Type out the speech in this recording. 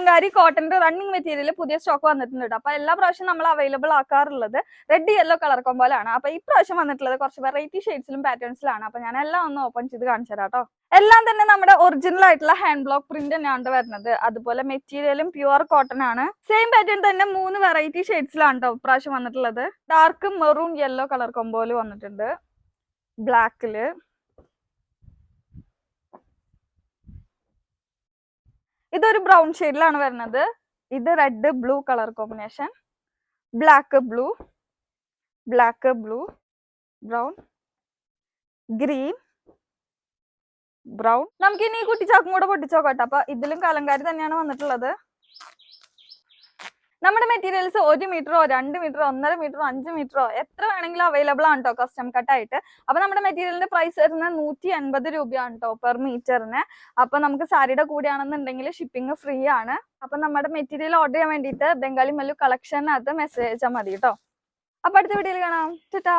കലങ്കാരി കോട്ടന്റെ running material പുതിയ stock വന്നിട്ടുണ്ട്. അപ്പൊ എല്ലാ പ്രാവശ്യം നമ്മൾ അവൈലബിൾ ആക്കാറുള്ളത് റെഡ് യെല്ലോ കളർ കൊമ്പോലാണ് അപ്പൊ ഇപ്രാവശ്യം വന്നിട്ടുള്ളത് കുറച്ച് വെറൈറ്റി ഷെയ്ഡ്സിലും പാറ്റേൺസിലാണ് അപ്പൊ ഞാൻ എല്ലാം ഒന്ന് ഓപ്പൺ ചെയ്ത് കാണിച്ചു തരാം കേട്ടോ എല്ലാം തന്നെ നമ്മുടെ ഒറിജിനൽ ആയിട്ടുള്ള ഹാൻഡ് ബ്ലോക്ക് പ്രിന്റ് തന്നെയാണ് വരുന്നത്. അതുപോലെ മെറ്റീരിയലും പ്യുവർ കോട്ടൺ ആണ്. സെയിം പാറ്റേൺ തന്നെ മൂന്ന് വെറൈറ്റി ഷെയ്ഡ്സിലാണ് കേട്ടോ ഇപ്രാവശ്യം വന്നിട്ടുള്ളത്. ഡാർക്ക് മെറൂൺ യെല്ലോ കളർ കൊമ്പോൽ വന്നിട്ടുണ്ട്. ബ്ലാക്കിൽ ഇതൊരു ബ്രൗൺ ഷെയ്ഡിലാണ് വരുന്നത്. ഇത് red blue colour combination black blue black blue brown green brown നമുക്ക് ഇനി കുട്ടിച്ചാക്കും കൂടെ പൊട്ടിച്ചോക്കട്ടെ. അപ്പൊ ഇതിലും കലങ്കാരി തന്നെയാണ് വന്നിട്ടുള്ളത്. നമ്മുടെ മെറ്റീരിയൽസ് ഒരു മീറ്ററോ രണ്ട് മീറ്ററോ ഒന്നര മീറ്ററോ അഞ്ച് മീറ്ററോ എത്ര വേണമെങ്കിലും അവൈലബിൾ ആണ് കേട്ടോ കസ്റ്റം കട്ട് ആയിട്ട്. അപ്പൊ നമ്മുടെ മെറ്റീരിയലിന്റെ പ്രൈസ് വരുന്നത് നൂറ്റി എൺപത് രൂപയാണ് കേട്ടോ പെർ മീറ്ററിന് അപ്പൊ നമുക്ക് സാരിയുടെ കൂടെയാണെന്നുണ്ടെങ്കിൽ ഷിപ്പിംഗ് ഫ്രീ ആണ്. അപ്പൊ നമ്മുടെ മെറ്റീരിയൽ ഓർഡർ ചെയ്യാൻ വേണ്ടിയിട്ട് ബംഗാളി മല്ലു കളക്ഷനകത്ത് മെസ്സേജ് അയച്ചാൽ മതി കേട്ടോ അപ്പൊ അടുത്ത വീഡിയോയിൽ കാണാം. ടാ